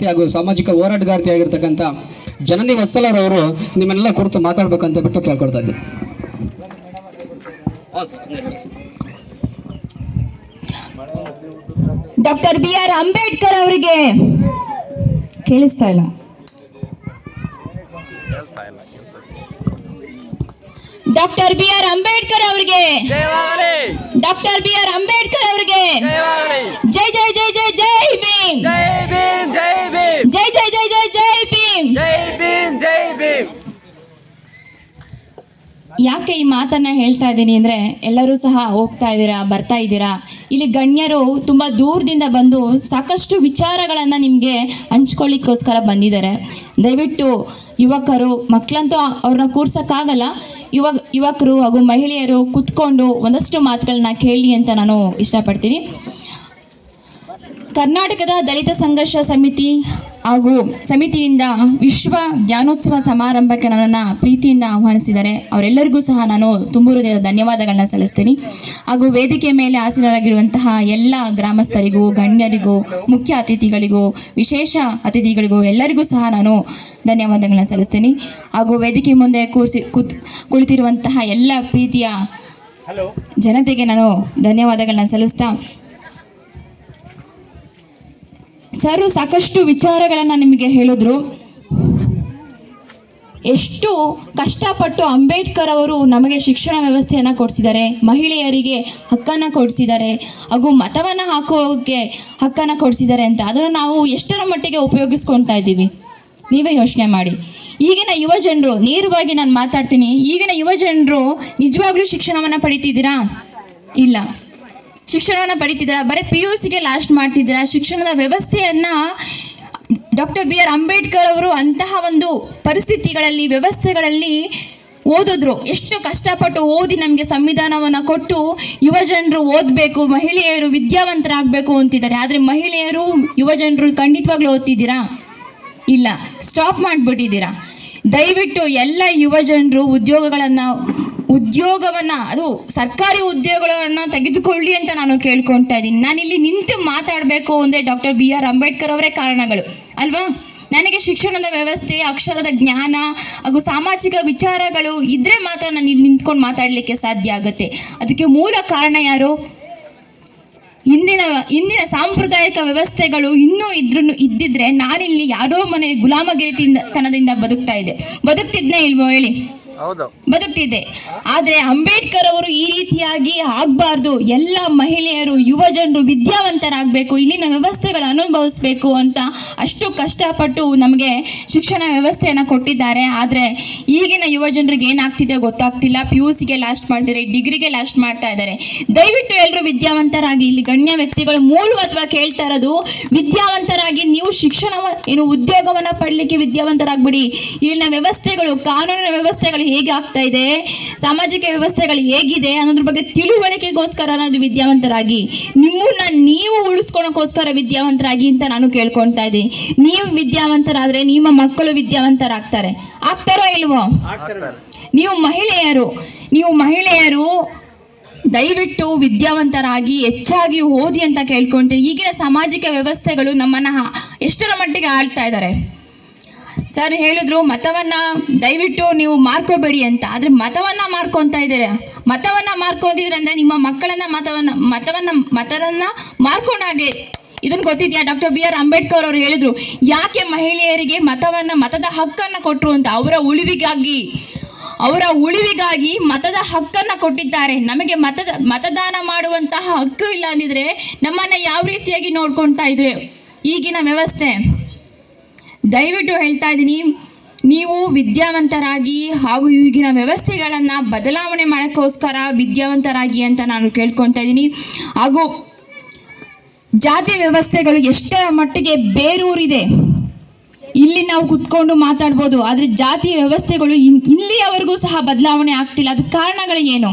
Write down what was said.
ಹಾಗೂ ಸಾಮಾಜಿಕ ಹೋರಾಟಗಾರ್ತಿ ಆಗಿರ್ತಕ್ಕಂಥ ಜನನಿ ವತ್ಸಲರವರು ನಿಮ್ಮನ್ನೆಲ್ಲ ಕುರಿತು ಮಾತಾಡ್ಬೇಕಂತ ಬಿಟ್ಟು ಕೇಳ್ಕೊಳ್ತಾ ಇದ್ದೀನಿ. ಡಾಕ್ಟರ್ ಬಿ ಆರ್ ಅಂಬೇಡ್ಕರ್ ಅವರಿಗೆ ಕೇಳಿಸ್ತಾ ಇಲ್ಲ. ಡಾಕ್ಟರ್ ಬಿ ಆರ್ ಅಂಬೇಡ್ಕರ್ ಅವರಿಗೆ ಡಾಕ್ಟರ್ ಬಿ ಆರ್ ಅಂಬೇಡ್ಕರ್ ಅವರಿಗೆ ಯಾಕೆ ಈ ಮಾತನ್ನ ಹೇಳ್ತಾ ಇದ್ದೀನಿ ಅಂದ್ರೆ ಎಲ್ಲರೂ ಸಹ ಹೋಗ್ತಾ ಇದ್ದೀರಾ, ಬರ್ತಾ ಇದ್ದೀರಾ? ಇಲ್ಲಿ ಗಣ್ಯರು ತುಂಬಾ ದೂರದಿಂದ ಬಂದು ಸಾಕಷ್ಟು ವಿಚಾರಗಳನ್ನ ನಿಮಗೆ ಹಂಚ್ಕೊಳ್ಳಿಕ್ಕೋಸ್ಕರ ಬಂದಿದ್ದಾರೆ. ದಯವಿಟ್ಟು ಯುವಕರು, ಮಕ್ಕಳಂತೂ ಅವ್ರನ್ನ ಕೂರ್ಸಕ್ಕಾಗಲ್ಲ. ಯುವ, ಯುವಕರು ಹಾಗೂ ಮಹಿಳೆಯರು ಕುತ್ಕೊಂಡು ಒಂದಷ್ಟು ಮಾತುಗಳನ್ನ ಕೇಳಿ ಅಂತ ನಾನು ಇಷ್ಟಪಡ್ತೀನಿ. ಕರ್ನಾಟಕದ ದಲಿತ ಸಂಘರ್ಷ ಸಮಿತಿ ಹಾಗೂ ಸಮಿತಿಯಿಂದ ವಿಶ್ವ ಜ್ಞಾನೋತ್ಸವ ಸಮಾರಂಭಕ್ಕೆ ನನ್ನನ್ನು ಪ್ರೀತಿಯಿಂದ ಆಹ್ವಾನಿಸಿದರೆ ಅವರೆಲ್ಲರಿಗೂ ಸಹ ನಾನು ತುಂಬು ಹೃದಯದ ಧನ್ಯವಾದಗಳನ್ನ ಸಲ್ಲಿಸ್ತೀನಿ. ಹಾಗೂ ವೇದಿಕೆ ಮೇಲೆ ಆಸೀನರಾಗಿರುವಂತಹ ಎಲ್ಲ ಗ್ರಾಮಸ್ಥರಿಗೂ ಗಣ್ಯರಿಗೂ ಮುಖ್ಯ ಅತಿಥಿಗಳಿಗೂ ವಿಶೇಷ ಅತಿಥಿಗಳಿಗೂ ಎಲ್ಲರಿಗೂ ಸಹ ನಾನು ಧನ್ಯವಾದಗಳನ್ನ ಸಲ್ಲಿಸ್ತೀನಿ. ಹಾಗೂ ವೇದಿಕೆ ಮುಂದೆ ಕೂರಿಸಿ ಕೂತ್ ಕುಳಿತಿರುವಂತಹ ಎಲ್ಲ ಪ್ರೀತಿಯ ಜನತೆಗೆ ನಾನು ಧನ್ಯವಾದಗಳನ್ನ ಸಲ್ಲಿಸ್ತಾ ಸರ್ ಸಾಕಷ್ಟು ವಿಚಾರಗಳನ್ನು ನಿಮಗೆ ಹೇಳಿದ್ರು. ಎಷ್ಟು ಕಷ್ಟಪಟ್ಟು ಅಂಬೇಡ್ಕರ್ ಅವರು ನಮಗೆ ಶಿಕ್ಷಣ ವ್ಯವಸ್ಥೆಯನ್ನು ಕೊಡಿಸಿದ್ದಾರೆ, ಮಹಿಳೆಯರಿಗೆ ಹಕ್ಕನ್ನು ಕೊಡಿಸಿದ್ದಾರೆ, ಹಾಗೂ ಮತವನ್ನು ಹಾಕೋಕ್ಕೆ ಹಕ್ಕನ್ನು ಕೊಡಿಸಿದ್ದಾರೆ ಅಂತ. ಅದನ್ನು ನಾವು ಎಷ್ಟರ ಮಟ್ಟಿಗೆ ಉಪಯೋಗಿಸ್ಕೊಳ್ತಾ ಇದ್ದೀವಿ? ನೀವೇ ಯೋಚನೆ ಮಾಡಿ. ಈಗಿನ ಯುವ ಜನರು, ನೇರವಾಗಿ ನಾನು ಮಾತಾಡ್ತೀನಿ. ಈಗಿನ ಯುವ ಜನರು ನಿಜವಾಗ್ಲೂ ಶಿಕ್ಷಣವನ್ನು ಪಡಿತಿದ್ದೀರಾ? ಇಲ್ಲ. ಶಿಕ್ಷಣವನ್ನು ಪಡಿತಿದ್ದೀರಾ? ಬರೀ ಪಿ ಯು ಸಿಗೆ ಲಾಸ್ಟ್ ಮಾಡ್ತಿದ್ದೀರಾ? ಶಿಕ್ಷಣದ ವ್ಯವಸ್ಥೆಯನ್ನ ಡಾಕ್ಟರ್ ಬಿ ಆರ್ ಅಂಬೇಡ್ಕರ್ ಅವರು ಅಂತಹ ಒಂದು ಪರಿಸ್ಥಿತಿಗಳಲ್ಲಿ, ವ್ಯವಸ್ಥೆಗಳಲ್ಲಿ ಓದಿದ್ರು. ಎಷ್ಟು ಕಷ್ಟಪಟ್ಟು ಓದಿ ನಮಗೆ ಸಂವಿಧಾನವನ್ನು ಕೊಟ್ಟು ಯುವ ಜನರು ಓದಬೇಕು, ಮಹಿಳೆಯರು ವಿದ್ಯಾವಂತರಾಗಬೇಕು ಅಂತಿದ್ದಾರೆ. ಆದರೆ ಮಹಿಳೆಯರು, ಯುವ ಜನರು ಖಂಡಿತವಾಗ್ಲೂ ಓದ್ತಿದ್ದೀರಾ? ಇಲ್ಲ. ಸ್ಟಾಪ್ ಮಾಡಿಬಿಟ್ಟಿದ್ದೀರಾ? ದಯವಿಟ್ಟು ಎಲ್ಲ ಯುವ ಜನರು ಉದ್ಯೋಗಗಳನ್ನು ಉದ್ಯೋಗವನ್ನು, ಅದು ಸರ್ಕಾರಿ ಉದ್ಯೋಗಗಳನ್ನ ತೆಗೆದುಕೊಳ್ಳಿ ಅಂತ ನಾನು ಕೇಳ್ಕೊಳ್ತಾ ಇದ್ದೀನಿ. ನಾನಿಲ್ಲಿ ನಿಂತು ಮಾತಾಡಬೇಕು ಅಂದರೆ ಡಾಕ್ಟರ್ ಬಿ ಆರ್ ಅಂಬೇಡ್ಕರ್ ಅವರೇ ಕಾರಣಗಳು. ಅಲ್ವಾ? ನನಗೆ ಶಿಕ್ಷಣದ ವ್ಯವಸ್ಥೆ, ಅಕ್ಷರದ ಜ್ಞಾನ, ಹಾಗೂ ಸಾಮಾಜಿಕ ವಿಚಾರಗಳು ಇದ್ರೆ ಮಾತ್ರ ನಾನು ಇಲ್ಲಿ ನಿಂತ್ಕೊಂಡು ಮಾತಾಡಲಿಕ್ಕೆ ಸಾಧ್ಯ ಆಗುತ್ತೆ. ಅದಕ್ಕೆ ಮೂಲ ಕಾರಣ ಯಾರು? ಇಂದಿನ ಇಂದಿನ ಸಾಂಪ್ರದಾಯಿಕ ವ್ಯವಸ್ಥೆಗಳು ಇನ್ನೂ ಇದ್ರೂ ಇದ್ದಿದ್ರೆ ನಾನಿಲ್ಲಿ ಯಾರೋ ಮನೆ ಗುಲಾಮಗಿರಿ ತನದಿಂದ ಬದುಕ್ತಾ ಇದೆ ಬದುಕ್ತಿದ್ನೇ ಇಲ್ವೋ ಹೇಳಿ? ಬದುಕ್ತಿದೆ. ಆದ್ರೆ ಅಂಬೇಡ್ಕರ್ ಅವರು ಈ ರೀತಿಯಾಗಿ ಆಗ್ಬಾರ್ದು. ಎಲ್ಲ ಮಹಿಳೆಯರು ಯುವ ಜನರು ವಿದ್ಯಾವಂತರಾಗಬೇಕು. ಇಲ್ಲಿನ ವ್ಯವಸ್ಥೆಗಳು ಅನುಭವಿಸ್ಬೇಕು ಅಂತ ಅಷ್ಟು ಕಷ್ಟಪಟ್ಟು ನಮಗೆ ಶಿಕ್ಷಣ ವ್ಯವಸ್ಥೆಯನ್ನು ಕೊಟ್ಟಿದ್ದಾರೆ. ಆದರೆ ಈಗಿನ ಯುವ ಜನರಿಗೆ ಏನಾಗ್ತಿದೆ ಗೊತ್ತಾಗ್ತಿಲ್ಲ. ಪಿ ಯು ಸಿಗೆ ಲಾಸ್ಟ್ ಮಾಡ್ತಾರೆ ಡಿಗ್ರಿಗೆ ಲಾಸ್ಟ್ ಮಾಡ್ತಾ ಇದ್ದಾರೆ. ದಯವಿಟ್ಟು ಎಲ್ಲರೂ ವಿದ್ಯಾವಂತರಾಗಿ ಇಲ್ಲಿ ಗಣ್ಯ ವ್ಯಕ್ತಿಗಳು ಮೂಲವತ್ವ ಕೇಳ್ತಾ ಇರೋದು, ವಿದ್ಯಾವಂತರಾಗಿ ನೀವು ಶಿಕ್ಷಣ ಏನು ಉದ್ಯೋಗವನ್ನು ಪಡಲಿಕ್ಕೆ ವಿದ್ಯಾವಂತರಾಗ್ಬಿಡಿ. ಇಲ್ಲಿನ ವ್ಯವಸ್ಥೆಗಳು, ಕಾನೂನಿನ ವ್ಯವಸ್ಥೆಗಳು ಹೇಗೆ ಆಗ್ತಾ ಇದೆ, ಸಾಮಾಜಿಕ ವ್ಯವಸ್ಥೆಗಳು ಹೇಗಿದೆ ಅನ್ನೋದ್ರ ಬಗ್ಗೆ ತಿಳುವಳಿಕೆಗೋಸ್ಕರ ಅನ್ನೋದು ವಿದ್ಯಾವಂತರಾಗಿ. ನಿಮ್ಮನ್ನ ನೀವು ಉಳಿಸ್ಕೊಳಕ್ಕೋಸ್ಕರ ವಿದ್ಯಾವಂತರಾಗಿ ಅಂತ ನಾನು ಕೇಳ್ಕೊಳ್ತಾ ಇದ್ದೀನಿ. ನೀವು ವಿದ್ಯಾವಂತರಾದ್ರೆ ನಿಮ್ಮ ಮಕ್ಕಳು ವಿದ್ಯಾವಂತರಾಗ್ತಾರೆ. ಆಗ್ತಾರೋ ಇಲ್ವೋ? ನೀವು ಮಹಿಳೆಯರು ನೀವು ಮಹಿಳೆಯರು ದಯವಿಟ್ಟು ವಿದ್ಯಾವಂತರಾಗಿ ಹೆಚ್ಚಾಗಿ ಓದಿ ಅಂತ ಕೇಳ್ಕೊಂತೀವಿ ಈಗಿನ ಸಾಮಾಜಿಕ ವ್ಯವಸ್ಥೆಗಳು ನಮ್ಮನ್ನ ಎಷ್ಟರ ಮಟ್ಟಿಗೆ ಆಳ್ತಾ ಇದ್ದಾರೆ ಸರ್ ಹೇಳಿದ್ರು ಮತವನ್ನ ದಯವಿಟ್ಟು ನೀವು ಮಾರ್ಕೋಬೇಡಿ ಅಂತ. ಆದ್ರೆ ಮತವನ್ನ ಮಾರ್ಕೊಂತ ಇದ್ದಾರೆ? ಮತವನ್ನ ಮಾರ್ಕೊಂತಿದ್ರೆ ಅಂದ್ರೆ ನಿಮ್ಮ ಮಕ್ಕಳನ್ನ ಮತವನ್ನ ಮತವನ್ನ, ಮತರನ್ನ ಮಾರ್ಕೊಂಡಾಗೆ ಇದನ್ನ ಗೊತ್ತಿದ್ಯಾ? ಡಾಕ್ಟರ್ ಬಿ ಆರ್ ಅಂಬೇಡ್ಕರ್ ಅವರು ಹೇಳಿದ್ರು, ಯಾಕೆ ಮಹಿಳೆಯರಿಗೆ ಮತವನ್ನ, ಮತದ ಹಕ್ಕನ್ನ ಕೊಟ್ಟರು ಅಂತ? ಅವರ ಉಳಿವಿಗಾಗಿ ಅವರ ಉಳಿವಿಗಾಗಿ ಮತದ ಹಕ್ಕನ್ನ ಕೊಟ್ಟಿದ್ದಾರೆ. ನಮಗೆ ಮತದ, ಮತದಾನ ಮಾಡುವಂತಹ ಹಕ್ಕು ಇಲ್ಲ ಅಂದಿದ್ರೆ ನಮ್ಮನ್ನ ಯಾವ ರೀತಿಯಾಗಿ ನೋಡ್ಕೊಳ್ತಾ ಇದ್ರೆ? ಈಗಿನ ವ್ಯವಸ್ಥೆ. ದಯವಿಟ್ಟು ಹೇಳ್ತಾ ಇದ್ದೀನಿ, ನೀವು ವಿದ್ಯಾವಂತರಾಗಿ ಹಾಗೂ ಈಗಿನ ವ್ಯವಸ್ಥೆಗಳನ್ನು ಬದಲಾವಣೆ ಮಾಡೋಕ್ಕೋಸ್ಕರ ವಿದ್ಯಾವಂತರಾಗಿ ಅಂತ ನಾನು ಕೇಳ್ಕೊತಾ ಇದ್ದೀನಿ. ಹಾಗೂ ಜಾತಿ ವ್ಯವಸ್ಥೆಗಳು ಎಷ್ಟರ ಮಟ್ಟಿಗೆ ಬೇರೂರಿದೆ? ಇಲ್ಲಿ ನಾವು ಕುತ್ಕೊಂಡು ಮಾತಾಡ್ಬೋದು, ಆದರೆ ಜಾತಿ ವ್ಯವಸ್ಥೆಗಳು ಇಲ್ಲಿಯವರೆಗೂ ಸಹ ಬದಲಾವಣೆ ಆಗ್ತಿಲ್ಲ. ಅದಕ್ಕೆ ಕಾರಣಗಳು ಏನು